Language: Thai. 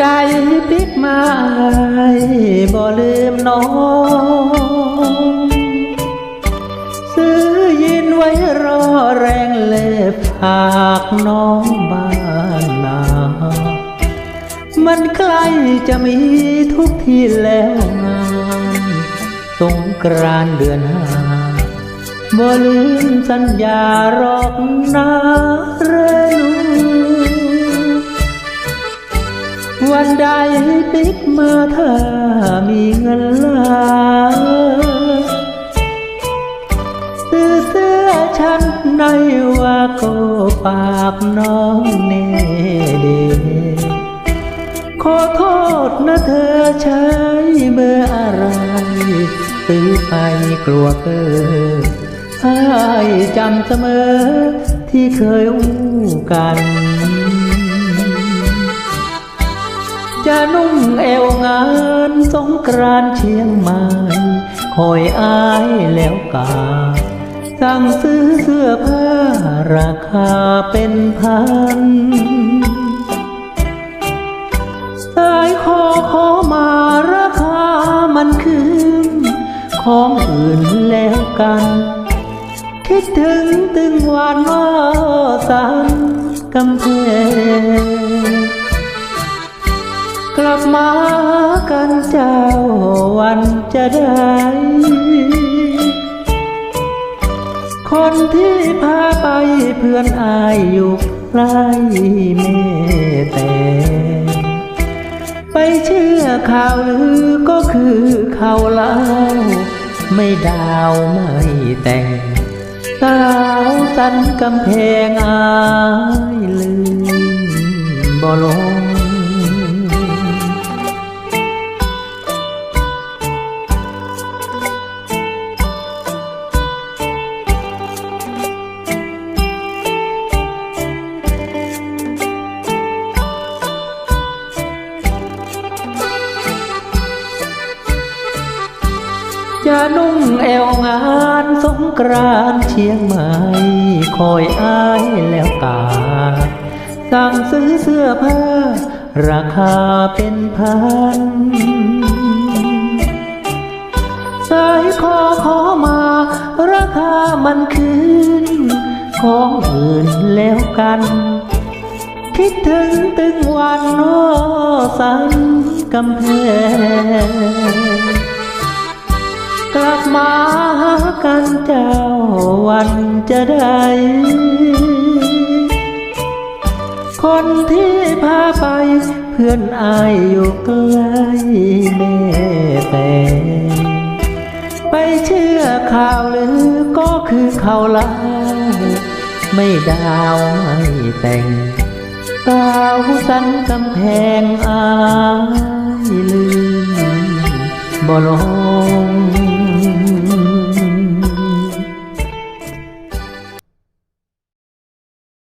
ปิกมาอายบ่ลืมน้อง ซื้อยินไว้รอแรงเล็บหากน้องบ้านนา มันใกล้จะมีทุกที่แล้วงานสงกรานเดือนห้าบ่ลืมสัญญาหรอกนะ ใดปิ๊กมาถ้ามีเงินล้านซื้อเสื้อชั้นในว่าก็ปากน้องเน่เดขอโทษนะเธอใช้เบอร์อะไรซื้อไปกลัวเกินให้จำเสมอที่เคยอู้กัน จะนุ่งเอวงานสงกรานเชียงใหม่คอยอายแล้วกา สั่งซื้อเสื้อผ้าราคาเป็นพันสายคอขอมาราคามันคืนของอื่นแล้วกัน คิดถึงตึงวันว่าสันกำแพง กลับมากันเจ้าวันจะได้ คนที่พาไปเพื่อนอายอยู่ใกล้แม่แต่ไปเชื่อข่าวลือก็คือข่าวเล่า ไม่ดาวไม่แต่งสาวสันกำแพงอายลืมบ่ลง จะนุ่งแอวงานสงกรานเชียงใหม่คอยอายแล้วกาสั่งซื้อเสื้อผ้า ราคาเป็นพัน สายคอขอมา ราคามันคืนของอื่นแล้วกัน คิดถึงตึงวันโนสันกำแพง กลับมาหากันเจ้าวันจะได้ คนที่พาไป เพื่อนอายอยู่ใกลแม่แต่ไปเชื่อข่าวลือก็คือข่าวเล่าไม่ดาวไม่แต่งสาวสันกำแพงอายลืม balón